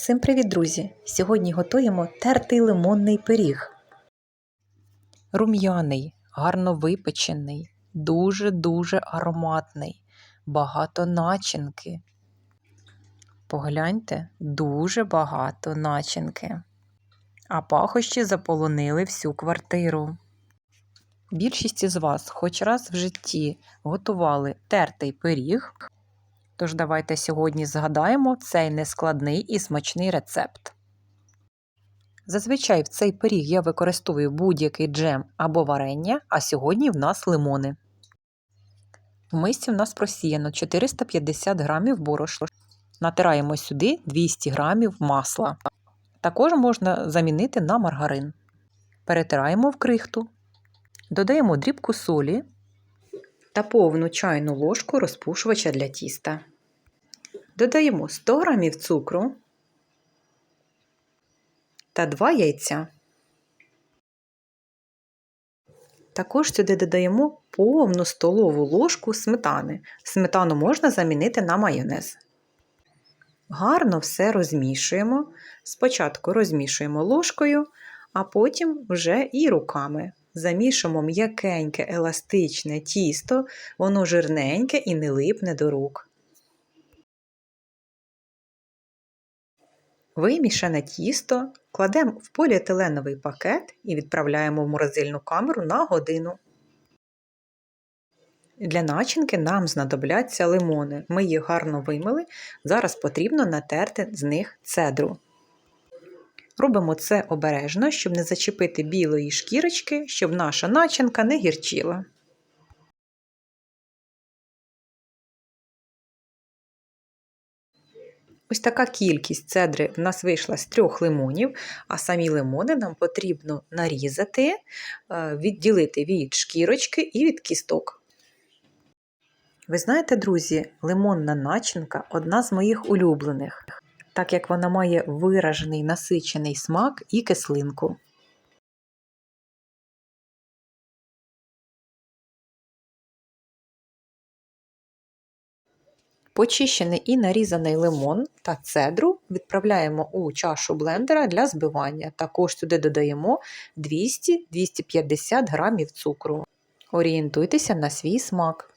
Всім привіт, друзі! Сьогодні готуємо тертий лимонний пиріг. Рум'яний, гарно випечений, дуже-дуже ароматний, багато начинки. Погляньте, дуже багато начинки. А пахощі заполонили всю квартиру. Більшість із вас хоч раз в житті готували тертий пиріг. Тож давайте сьогодні згадаємо цей нескладний і смачний рецепт. Зазвичай в цей пиріг я використовую будь-який джем або варення, а сьогодні в нас лимони. В мисці в нас просіяно 450 г борошна. Натираємо сюди 200 г масла. Також можна замінити на маргарин. Перетираємо в крихту. Додаємо дрібку солі та повну чайну ложку розпушувача для тіста. Додаємо 100 г цукру та 2 яйця. Також сюди додаємо повну столову ложку сметани. Сметану можна замінити на майонез. Гарно все розмішуємо. Спочатку розмішуємо ложкою, а потім вже і руками. Замішуємо м'якеньке еластичне тісто, воно жирненьке і не липне до рук. Вимішане тісто кладемо в поліетиленовий пакет і відправляємо в морозильну камеру на годину. Для начинки нам знадобляться лимони. Ми їх гарно вимили. Зараз потрібно натерти з них цедру. Робимо це обережно, щоб не зачепити білої шкірочки, щоб наша начинка не гірчила. Ось така кількість цедри в нас вийшла з трьох лимонів, а самі лимони нам потрібно нарізати, е, відділити від шкірочки і від кісток. Ви знаєте, друзі, лимонна начинка одна з моїх улюблених, так як вона має виражений насичений смак і кислинку. Почищений і нарізаний лимон та цедру відправляємо у чашу блендера для збивання. Також сюди додаємо 200-250 грамів цукру. Орієнтуйтеся на свій смак.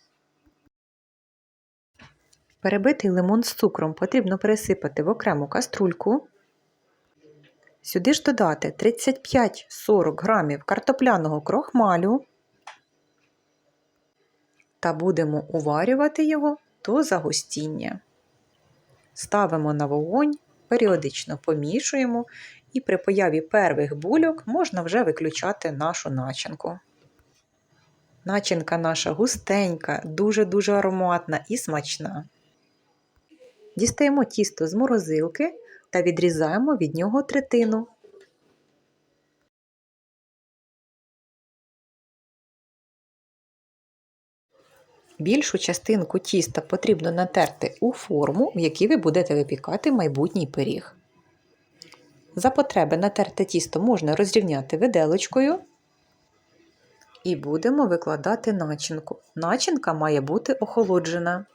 Перебитий лимон з цукром потрібно пересипати в окрему каструльку. Сюди ж додати 35-40 грамів картопляного крохмалю та будемо уварювати його до загустіння. Ставимо на вогонь, періодично помішуємо, і при появі перших бульок можна вже виключати нашу начинку. Начинка наша густенька, дуже-дуже ароматна і смачна. Дістаємо тісто з морозилки та відрізаємо від нього третину. Більшу частинку тіста потрібно натерти у форму, в якій ви будете випікати майбутній пиріг. За потреби натерте тісто можна розрівняти виделочкою і будемо викладати начинку. Начинка має бути охолоджена.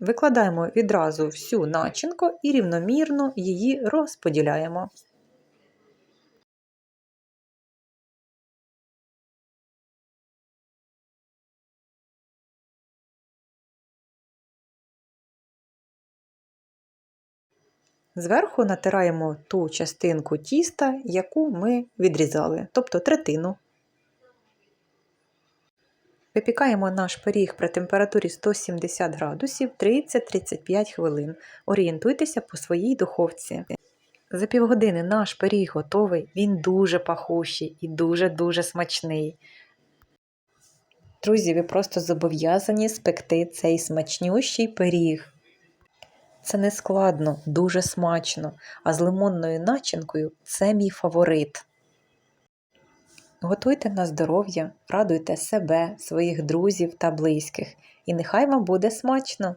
Викладаємо відразу всю начинку і рівномірно її розподіляємо. Зверху натираємо ту частинку тіста, яку ми відрізали, тобто третину. Випікаємо наш пиріг при температурі 170 градусів 30-35 хвилин. Орієнтуйтеся по своїй духовці. За півгодини наш пиріг готовий, він дуже пахущий і дуже-дуже смачний. Друзі, ви просто зобов'язані спекти цей смачнющий пиріг. Це не складно, дуже смачно, а з лимонною начинкою це мій фаворит. Готуйте на здоров'я, радуйте себе, своїх друзів та близьких, і нехай вам буде смачно!